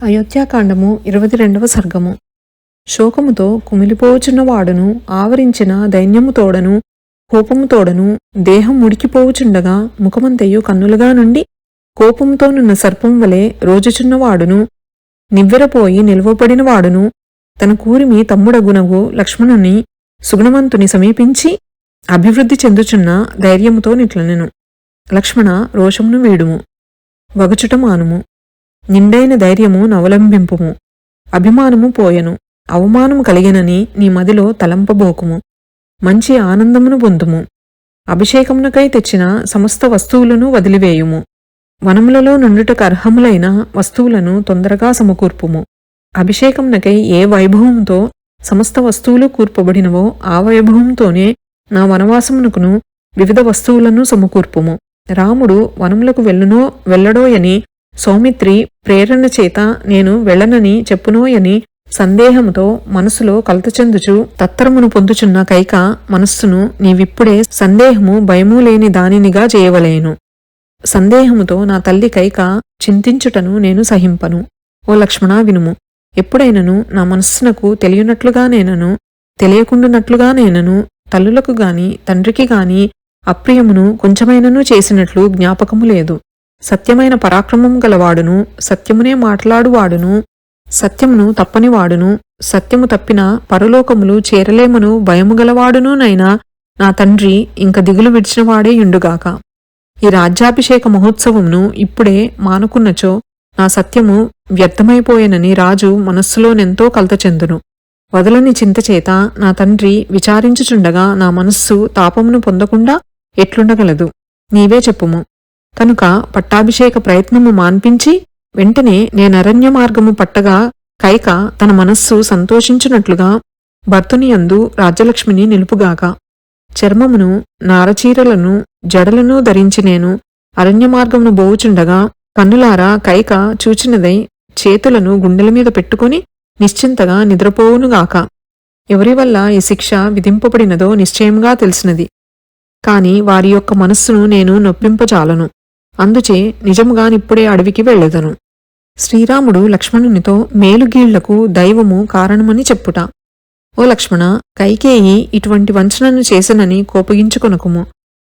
అయోధ్యాకాండము ఇరవై రెండవ సర్గము. శోకముతో కుమిలిపోవుచున్నవాడును ఆవరించిన దైన్యముతోడను కోపముతోడను దేహం ముడికిపోవుచుండగా ముఖమంతయు కన్నులుగా నుండి కోపంతోనున్న సర్పం వలె రోజుచున్నవాడును నివ్వెరపోయి నిలువబడినవాడును తన కూరిమి తమ్ముడగునగు లక్ష్మణుని సుగుణవంతుని సమీపించి అభివృద్ధి చెందుచున్న ధైర్యముతో నిట్లనెను. లక్ష్మణ రోషమును వీడుము. వగచుట మానుము. నిండైన ధైర్యము నవలంబింపుము. అభిమానము పోయెను. అవమానము కలిగినని నీ మదిలో తలంపబోకుము. మంచి ఆనందమును పొందుము. అభిషేకమునకై తెచ్చిన సమస్త వస్తువులను వదిలివేయుము. వనములలో నుండుటకు అర్హములైన వస్తువులను తొందరగా సమకూర్పుము. అభిషేకమునకై ఏ వైభవంతో సమస్త వస్తువులు కూర్పబడినవో ఆ వైభవంతోనే నా వనవాసమునకును వివిధ వస్తువులను సమకూర్పుము. రాముడు వనములకు వెళ్ళునో వెళ్ళడోయని సౌమిత్రి ప్రేరణ చేత నేను వెళ్ళనని చెప్పునోయని సందేహముతో మనసులో కలతచెందుచు తత్తరమును పొందుచున్న కైక మనస్సును నీవిప్పుడే సందేహము భయము లేని దానినిగా చేయవలేను. సందేహముతో నా తల్లి కైక చింతించుటను నేను సహింపను. ఓ లక్ష్మణ వినుము. ఎప్పుడైనను నా మనస్సునకు తెలియనట్లుగానేనను తెలియకుండునట్లుగానేనను తల్లులకు గాని తండ్రికి గాని అప్రియమును కొంచెమైనను చేసినట్లు జ్ఞాపకము లేదు. సత్యమైన పరాక్రమం గలవాడును సత్యమునే మాట్లాడువాడును సత్యమును తప్పనివాడును సత్యము తప్పిన పరలోకములు చేరలేమను భయము గలవాడునునైనా నా తండ్రి ఇంక దిగులు విడిచినవాడే యుండుగాక. ఈ రాజ్యాభిషేక మహోత్సవమును ఇప్పుడే మానుకున్నచో నా సత్యము వ్యర్థమైపోయేనని రాజు మనస్సులోనెంతో కలత చెందును వదలని చింతచేత నా తండ్రి విచారించుచుండగా నా మనస్సు తాపమును పొందకుండా ఎట్లుండగలదు. నీవే చెప్పుము. కనుక పట్టాభిషేక ప్రయత్నము మాన్పించి వెంటనే నేనరణ్య మార్గము పట్టగా కైక తన మనస్సు సంతోషించునట్లుగా భర్తుని యందు రాజ్యలక్ష్మిని నిలుపుగాక. చర్మమును నారచీరలను జడలను ధరించి నేను అరణ్య మార్గమును బోవుచుండగా కన్నులారా కైక చూచినదై చేతులను గుండెల మీద పెట్టుకుని నిశ్చింతగా నిద్రపోవునుగాక. ఎవరి వల్ల ఈ శిక్ష విధింపబడినదో నిశ్చయంగా తెలిసినది. కాని వారి యొక్క మనస్సును నేను నొప్పింపజాలను. అందుచే నిజముగానిప్పుడే అడవికి వెళ్ళెదను. శ్రీరాముడు లక్ష్మణునితో మేలుగీళ్ళకు దైవము కారణమని చెప్పుట. ఓ లక్ష్మణ కైకేయి ఇటువంటి వంచనను చేసనని కోపగించుకొనకుము.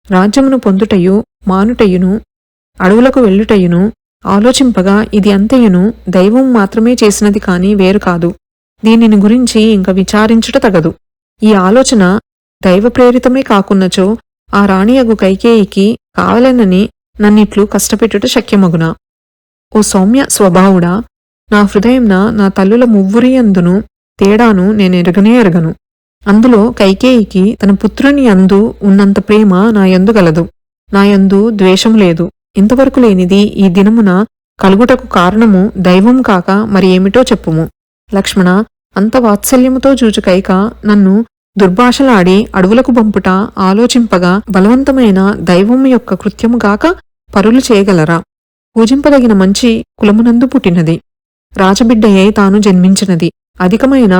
రాజ్యమును పొందుటయు మానుటయును అడవులకు వెళ్ళుటయును ఆలోచింపగా ఇది అంతయును దైవం మాత్రమే చేసినది కాని వేరు కాదు. దీనిని గురించి ఇంక విచారించుట తగదు. ఈ ఆలోచన దైవ ప్రేరితమే కాకున్నచో ఆ రాణియగు కైకేయికి కావలెనని నన్నిట్లు కష్టపెట్టుట శక్యమగునా? ఓ సౌమ్య స్వభావుడా నా హృదయంన నా తల్లుల మువ్వురి అందును తేడాను నేనెరగనే ఎరగను అందులో కైకేయికి తన పుత్రుని అందు ఉన్నంత ప్రేమ నా యందు గలదు. నా యందు ద్వేషం లేదు. ఇంతవరకు లేనిది ఈ దినమున కలుగుటకు కారణము దైవం కాక మరి ఏమిటో చెప్పుము. లక్ష్మణ అంత వాత్సల్యముతో చూచు కైక నన్ను దుర్భాషలాడి అడవులకు పంపుట ఆలోచింపగా బలవంతమైన దైవము యొక్క కృత్యముగాక పరులు చేయగలరా? పూజింపదగిన మంచి కులమునందు పుట్టినది. రాజబిడ్డయై తాను జన్మించినది. అధికమైన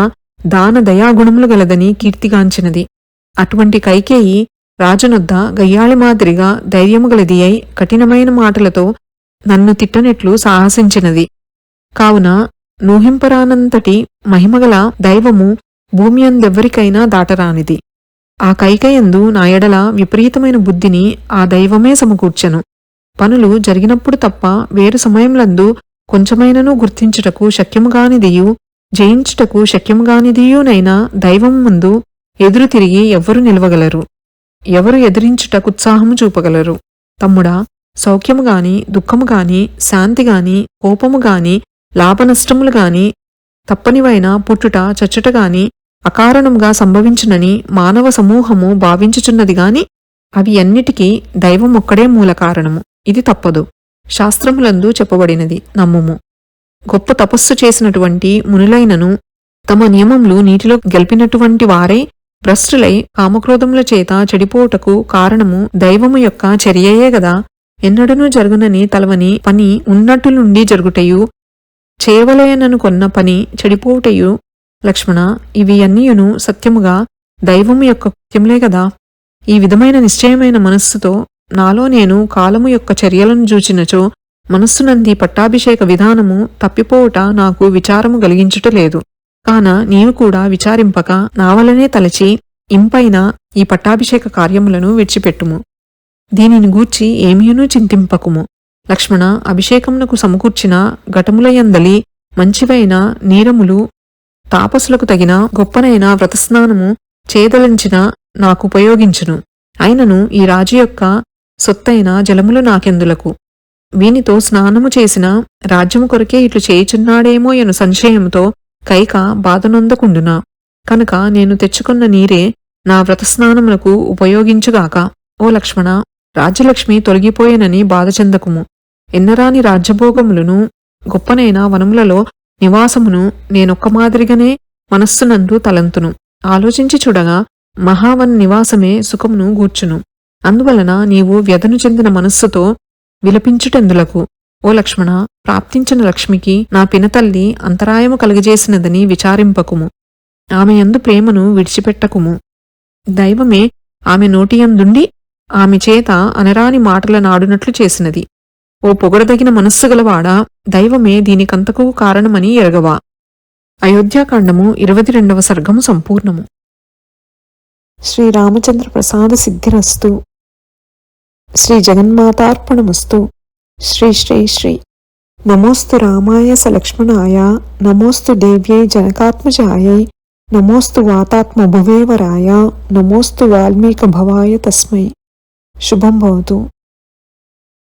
దాన దయాగుణములు గలదని కీర్తిగాంచినది. అటువంటి కైకేయి రాజనొద్ద గయ్యాళి మాదిరిగా ధైర్యము గలది అయి కఠినమైన మాటలతో నన్ను తిట్టనెట్లు సాహసించినది. కావున నూహింపరానంతటి మహిమగల దైవము భూమి అందెవ్వరికైనా దాటరానిది. ఆ కైకయందు నా ఎడల విపరీతమైన బుద్ధిని ఆ దైవమే సమకూర్చెను. పనులు జరిగినప్పుడు తప్ప వేరు సమయంలందు కొంచెమైనను గుర్తించుటకు శక్యముగానిదియు జయించుటకు శక్యముగానిదియునైనా దైవం ముందు ఎదురు తిరిగి ఎవ్వరు నిలవగలరు. ఎవరు ఎదిరించుటకుత్సాహము చూపగలరు. తమ్ముడా సౌఖ్యము గాని దుఃఖము గాని శాంతి గాని కోపము గాని లాభనష్టములు గాని తప్పనివైన పుట్టుట చచ్చుట గాని అకారణంగా సంభవించునని మానవ సమూహము భావించుచున్నది గాని అవి అన్నిటికీ దైవం ఒక్కడే మూల కారణము. ఇది తప్పదు. శాస్త్రములందు చెప్పబడినది. నమ్ముము. గొప్ప తపస్సు చేసినటువంటి మునులైనను తమ నియమములు నీటిలో గెలిపినటువంటి వారే భ్రష్టులై కామక్రోధముల చేత చెడిపోవుటకు కారణము దైవము యొక్క చర్యయే గదా. ఎన్నడనూ జరుగునని తలవని పని ఉన్నట్టు నుండి జరుగుటయు చేయవలయననుకొన్న పని చెడిపోవుటయు లక్ష్మణ ఇవి అన్నీయును సత్యముగా దైవము యొక్క కృత్యములే గదా. ఈ విధమైన నిశ్చయమైన మనస్సుతో నాలో నేను కాలము యొక్క చర్యలను చూచినచో మనస్సునంది పట్టాభిషేక విధానము తప్పిపోవుట నాకు విచారము కలిగించుటలేదు కాన నీవు కూడా విచారింపక నావలనే తలచి ఇంపైన ఈ పట్టాభిషేక కార్యములను విడిచిపెట్టుము. దీనిని గూర్చి ఏమీనూ చింతింపకుము. లక్ష్మణ అభిషేకమునకు సమకూర్చిన ఘటములయందలి మంచివైన నీరములు తాపసులకు తగిన గొప్పనైన వ్రతస్నానము చేదలించిన నాకు ఉపయోగించును. అయినను ఈ రాజు యొక్క సొత్తైన జలములు నాకెందులకు? వీనితో స్నానము చేసిన రాజ్యము కొరకే ఇట్లు చేయుచున్నాడేమో ఎను సంశయముతో కైక బాధనొందకుండునా? కనుక నేను తెచ్చుకున్న నీరే నా వ్రతస్నానములకు ఉపయోగించుగాక. ఓ లక్ష్మణ రాజ్యలక్ష్మి తొలగిపోయేనని బాధ చెందకుము. ఎన్నరాని రాజ్యభోగములను గొప్పనైన వనములలో నివాసమును నేనొక్క మాదిరిగానే మనస్సునందు తలంతును. ఆలోచించి చూడగా మహావన్ నివాసమే సుఖమును గూర్చును. అందువలన నీవు వ్యధను చెందిన మనస్సుతో విలపించుటెందులకు ఓ లక్ష్మణ ప్రాప్తించిన లక్ష్మికి నా పినతల్లి అంతరాయము కలుగజేసినదని విచారింపకుము. ఆమె యందు ప్రేమను విడిచిపెట్టకుము. దైవమే ఆమె నోటియందుండి ఆమె చేత అనరాని మాటల నాడునట్లు చేసినది. ఓ పొగడదగిన మనస్సు గలవాడా దైవమే దీనికంతకు కారణమని ఎరగవా? అయోధ్యాకాండము ఇరవై రెండవ సర్గము సంపూర్ణము. శ్రీరామచంద్ర ప్రసాద సిద్ధిరస్తు. శ్రీ జగన్మాతార్పణమస్తు. శ్రీ శ్రీ శ్రీ. నమోస్తు రామాయ సలక్ష్మణాయ. నమోస్తు దేవ్యై జనకాత్మజాయై. నమోస్తు వాతాత్మ భువేవరాయ నమోస్తు వాల్మీక భవాయ తస్మై. శుభం భవతు.